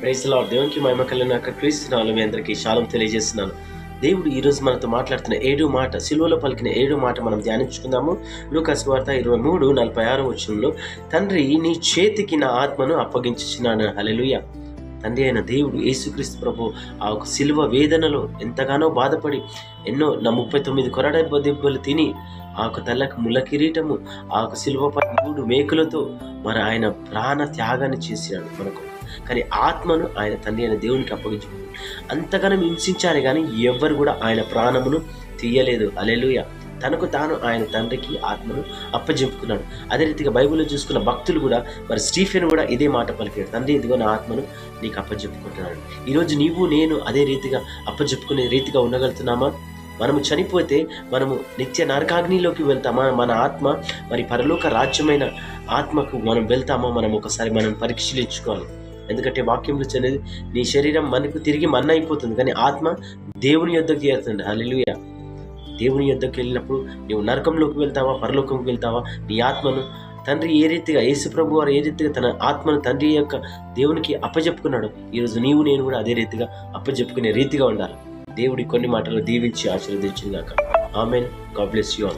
Praise lord దేవునికి మహిమ కలిగిన క్రీస్తునాలు మీ అందరికీ శాలం తెలియజేస్తున్నాను. దేవుడు ఈరోజు మనతో మాట్లాడుతున్న ఏడు మాట సిలువలో పలికిన ఏడు మాట మనం ధ్యానించుకుందాము. లూకాస్ వార్త ఇరవై మూడు నలభై ఆరు వచనంలో తండ్రి నీ చేతికి నా ఆత్మను అప్పగించుచున్నాను. హలెలుయ తండ్రి అయిన దేవుడు యేసుక్రీస్తు ప్రభు ఆ ఒక సిలువ వేదనలో ఎంతగానో బాధపడి ఎన్నో నా ముప్పై తొమ్మిది కొరడ దెబ్బలు తిని ఆ ఒక తల్లకు ముల కిరీటము ఆ ఒక సిలువపై మూడు మేకులతో మరి ఆయన ప్రాణ త్యాగాన్ని చేసినాడు మనకు. కానీ ఆత్మను ఆయన తండ్రి అయిన దేవునికి అప్పగించుకున్నాడు. అంతగానో హింసించారు కానీ ఎవ్వరు కూడా ఆయన ప్రాణమును తీయలేదు. అలెలుయ తనకు తాను ఆయన తండ్రికి ఆత్మను అప్పజెప్పుకున్నాడు అదే రీతిగా బైబిల్లో చూసుకున్న భక్తులు కూడా మరి స్టీఫెన్ కూడా ఇదే మాట పలికాడు. తండ్రి ఇదిగో నా ఆత్మను నీకు అప్పజెప్పుకుంటున్నాడు ఈరోజు నీవు నేను అదే రీతిగా అప్పజెప్పుకునే రీతిగా ఉండగలుగుతున్నామా? మనము చనిపోతే మనము నిత్య నరకాగ్నిలోకి వెళ్తామా? మన ఆత్మ మరి పరలోక రాజ్యమైన ఆత్మకు మనం వెళ్తామా? మనం ఒకసారి మనం పరిశీలించుకోవాలి ఎందుకంటే వాక్యంలో చెల్లేది నీ శరీరం మనకు తిరిగి మన్న అయిపోతుంది కానీ ఆత్మ దేవుని యొద్దకు చేరుతుంది. హల్లెలూయ. దేవుని యొద్దకు వెళ్ళినప్పుడు నువ్వు నరకంలోకి వెళ్తావా పరలోకంకి వెళ్తావా? నీ ఆత్మను తండ్రి ఏ రీతిగా యేసు ప్రభు వారు ఏ రీతిగా తన ఆత్మను తండ్రి యొక్క దేవునికి అప్పజెప్పుకున్నాడు ఈరోజు నీవు నేను కూడా అదే రీతిగా అప్పజెప్పుకునే రీతిగా ఉండాలి. దేవుడి కొన్ని మాటలు దీవించి ఆశీర్వదించిందాక amen. God bless you all.